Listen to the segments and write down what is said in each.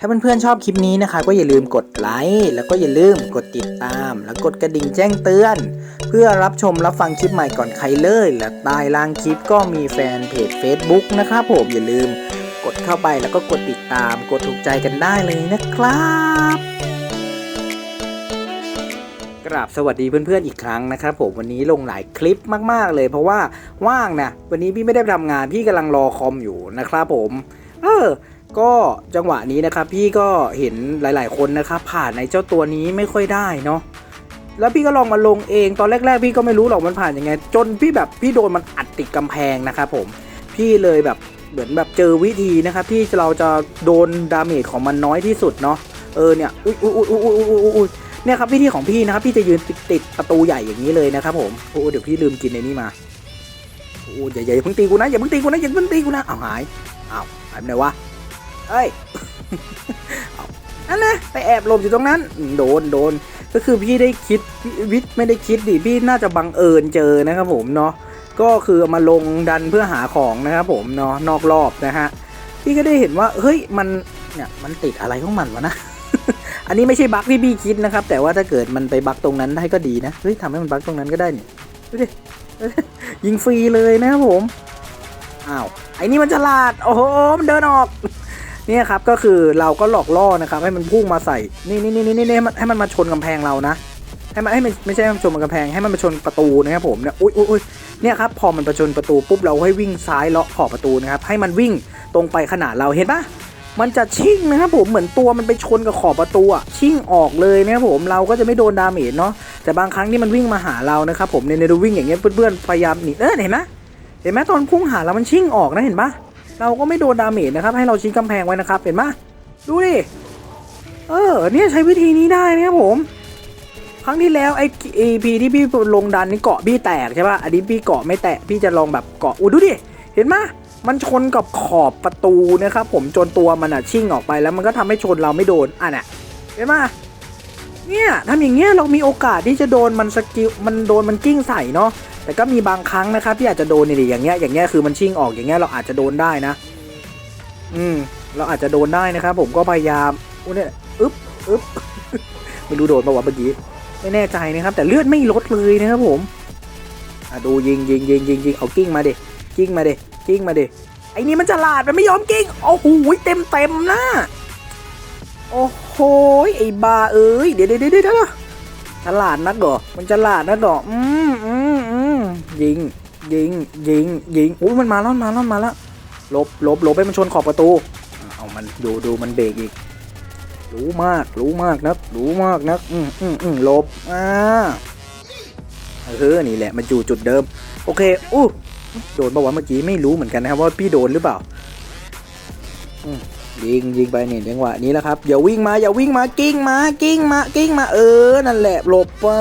ถ้าเพื่อนๆชอบคลิปนี้นะคะ ก็อย่าลืมกดไลค์แล้วก็อย่าลืมกดติดตาม แล้วกดกระดิ่งแจ้งเตือน เพื่อรับชมรับฟังคลิปใหม่ก่อนใครเลย และใต้ล่างคลิปก็มีแฟนเพจ Facebook นะครับผมอย่าลืมกดเข้าไปแล้วก็กดติดตาม กดถูกใจกันได้เลยนะครับกราบสวัสดีเพื่อนๆอีกครั้งนะครับผมวันนี้ลงหลายคลิปมากๆเลย เพราะว่าว่างนะวันนี้พี่ไม่ได้ไปทำงานพี่กำลังรอคอมอยู่นะครับผม เออ ก็จังหวะนี้นะครับพี่ก็เห็นหลาย ๆ คนนะครับผ่านในเจ้าตัวนี้ไม่ค่อยได้เนาะแล้วพี่ก็ลองมาลงเองตอนแรก ๆ พี่ก็ไม่รู้หรอกมันผ่านยังไง จนพี่แบบพี่โดนมันอัดติดกำแพงนะครับผมพี่เลยแบบเหมือนแบบเจอวิธีนะครับที่เราจะโดนดาเมจของมันน้อยที่สุดเนาะเออเนี่ยอุ้ยอุ้ยอุ้ยอุ้ยอุ้ยอุ้ยอุ้ยเนี่ยครับวิธีของพี่นะครับพี่จะยืนติดติดประตูใหญ่อย่างนี้เลยนะครับผมโอ้เดี๋ยวพี่ลืมกินในนี้มาโอ้อย่าอย่าอย่าเพิ่งตีกูนะอย่าเพิ่งตีกูนะอย่าเพิ่งตีกูนะเอาหายเอาหายไปไหนวะ เอ้ยอานั่นนะไปแอบหลบอยู่ตรงนั้น โดนโดน ก็คือพี่ได้คิดวิทย์ไม่ได้คิดดิพี่น่าจะบังเอิญเจอนะครับผมเนาะก็คือามาลงดันเพื่อหาของนะครับผมเนาะนอกรอบนะฮะพี่ก็ได้เห็นว่าเฮ้ยมันเนี่ยมันติดอะไรของมันวะนะอันนี้ไม่ใช่บั๊กที่พี่คิดนะครับ แต่ว่าถ้าเกิดมันไปบั๊กตรงนั้นได้ก็ดีนะเฮ้ยทำให้มันบั๊กตรงนั้นก็ได้นี่ดูดิยิงฟรีเลยนะครับผมอ้าวไอ้นี่มันฉลาดโอ้โหมันเดินออก เนี่ยครับก็คือเราก็หลอกล่อนะครับ ให้มันพุ่งมาใส่ นี่นี่นี่นี่นี่ให้มันให้มันมาชนกำแพงเรานะ ให้มันให้มันไม่ใช่ให้มันชนกำแพงให้มันมาชนประตูนะครับผมเนี่ยอุ้ยอุ้ยอุ้ยเนี่ยครับพอมันประชนประตูปุ๊บเราให้วิ่งซ้ายเลาะขอบประตูนะครับให้มันวิ่งตรงไปขนาดเราเห็นปะมันจะชิ่งนะครับผมเหมือนตัวมันไปชนกับขอบประตูอะชิ่งออกเลยนะครับผมเราก็จะไม่โดนดาเมจเนาะแต่บางครั้งที่มันวิ่งมาหาเรานะครับผมในในดูวิ่งอย่างเงี้ยเพื่อนๆพยายามหนีเออเห็นไหมเห็นไหมตอนพุ่งหาเรามันชิ่งออกนะเห็นปะ เราก็ไม่โดนดาเมจนะครับ ให้เราชิดกำแพงไว้นะครับเห็นปะดูดิ เออ เนี่ยใช้วิธีนี้ได้นะครับผม ครั้งที่แล้วไอ้เอพีที่พี่ลงดันนี่เกาะพี่แตกใช่ปะอันนี้พี่เกาะไม่แตก พี่จะลองแบบเกาะอู้ดูดิ เห็นไหมมันชนกับขอบประตูนะครับผมจนตัวมันอะชิ่งออกไปแล้วมันก็ทำให้ชนเราไม่โดนอะเนี่ยเห็นไหมเนี่ยทำอย่างเงี้ยเรามีโอกาสที่จะโดนมันสกิลมันโดนมันกิ้งใส่เนาะ แต่ก็มีบางครั้งนะครับที่อาจจะโดนนี่อย่างเงี้ยอย่างเงี้ยคือมันชิ่งออกอย่างเงี้ยเราอาจจะโดนได้นะ อืมเราอาจจะโดนได้นะครับ ผมก็พยายามอุ้ยเนี่ยอึ๊บอึ๊บไม่รู้โดนปะวะเมื่อกี้ไม่แน่ใจนะครับ แต่เลือดไม่ลดเลยนะครับผมอะดูยิงยิงยิงยิงยิงเอากิ้งมาดิกิ้งมาดิกิ้งมาดิไอ้นี่มันฉลาดมันไม่ยอมกิ้งโอ้โหเต็มเต็มนะโอ้โหไอ้บาเอ้ยเดี๋ยวเดี๋ยวเดี๋ยวเดี๋ยวฉลาดนักเหรอมันฉลาดนักเหรออืม ยิง ยิง ยิง ยิงอุ้ยมันมาแล้วมันมาแล้วมันมาแล้วหลบหลบหลบให้มันชนขอบประตู เอามันดูดูมันเบรกอีก รู้มากรู้มากนักรู้มากนักอืมอืมอืมหลบอ่าเออนี่แหละมันอยู่จุดเดิม โอเคอู้โดนปะวะเมื่อกี้ไม่รู้เหมือนกันนะครับว่าพี่โดนหรือเปล่ายิงยิงไปเนี่ยจังหวะนี้แหละครับอย่าวิ่งมาอย่าวิ่งมากิ้งมากิ้งมากิ้งมาเออนั่นแหละหลบปะ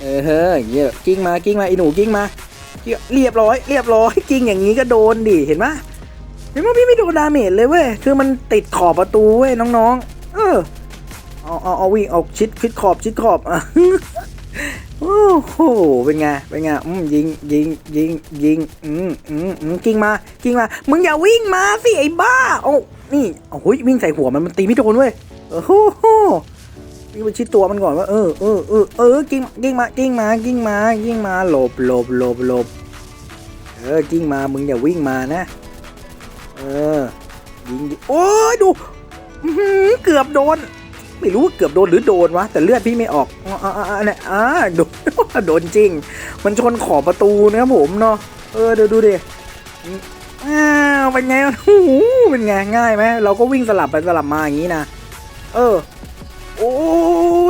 เออเฮ้ยอย่างเงี้ยกิ้งมากิ้งมาไอหนูกิ้งมาเรียบร้อยเรียบร้อยกิ้งอย่างนี้ก็โดนดิเห็นไหมเห็นไหมพี่ไม่โดนดาเมจเลยเว้ยคือมันติดขอบประตูเว้ยน้องๆ เออเอาเอาเอาวิ่งเอาชิดชิดขอบชิดขอบอะโอ้โหเป็นไงเป็นไงอืมยิงยิงยิงยิงอืมอืมอืมกิ้งมากิ้งมา มึงอย่าวิ่งมาสิไอ้บ้าโอ้นี่โอ้โหวิ่งใส่หัวมันมันตีไม่โดนเว้ยโอ้โห วิ่งไปชิดตัวมันก่อนว่าเออเออเออเออกิ้งกิ้งมากิ้งมากิ้งมากิ้งมาหลบหลบหลบหลบเออกิ้งมามึงอย่าวิ่งมานะ เออยิงโอ้ยดูเกือบโดน ไม่รู้ว่าเกือบโดนหรือโดนวะแต่เลือดพี่ไม่ออกอ่าอ่าอ่าเนี่ยอ่าโดนโดนจริง มันชนขอบประตูนะครับผมเนาะเออเดี๋ยวดูดิอ้าวเป็นไงโอ้โหเป็นไงง่ายไหมเราก็วิ่งสลับไปสลับมาอย่างนี้นะเออ โอ้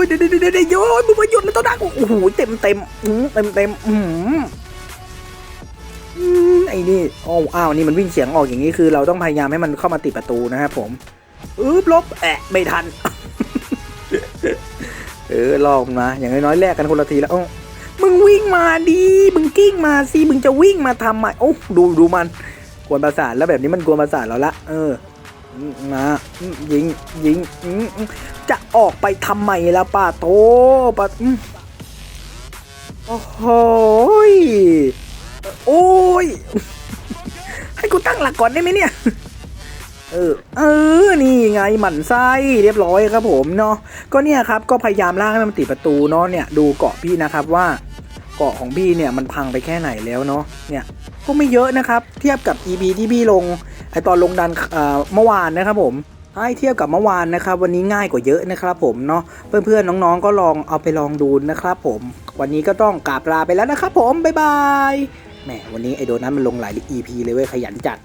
ยเดี๋ยวเดี๋ยวเดี๋ยวเดี๋ยวโยนมึงมาหยุดเลยตัวดักโอ้โหเต็มเต็มอื้อเต็มเต็มอืมอืมไอ้นี่โอ้อ้าวนี่มันวิ่งเสียงออกอย่างนี้คือ เราต้องพยายามให้มันเข้ามาติดประตูนะครับผมอึ๊บลบแอะไม่ทัน เออลองมาอย่างน้อยๆแลกกันคนละทีแล้วมึงวิ่งมาดีมึงกิ้งมาสิมึงจะวิ่งมาทำไมโอ้ดูดูมันกวนประสาทแล้วแบบนี้มันกวนประสาทเราละเออ อืมาอืมยิงยิงจะออกไปทำไมล่ะป้าโตป้าโอ้โหโอ้ย ให้กูตั้งหลักก่อนได้ไหมเนี่ย เออ เออ นี่ไงหมั่นไส้เรียบร้อยครับผมเนาะ ก็เนี่ยครับ ก็พยายามลากให้มันติดประตูเนาะเนี่ยดูเกาะพี่นะครับว่าเกาะของพี่เนี่ยมันพังไปแค่ไหนแล้วเนาะ เนี่ย ก็ไม่เยอะนะครับ เทียบกับ EP ที่พี่ลง ไอตอนลงดันเมื่อวานนะครับผมให้เทียบกับเมื่อวานนะครับ วันนี้ง่ายกว่าเยอะนะครับผมเนาะเพื่อนๆน้องๆก็ลองเอาไปลองดูนะครับผมวันนี้ก็ต้องกราบลาไปแล้วนะครับผมบ๊ายบายแหมวันนี้ไอโดนั้นมันลงหลาย EP เลยเว้ยขยันจัด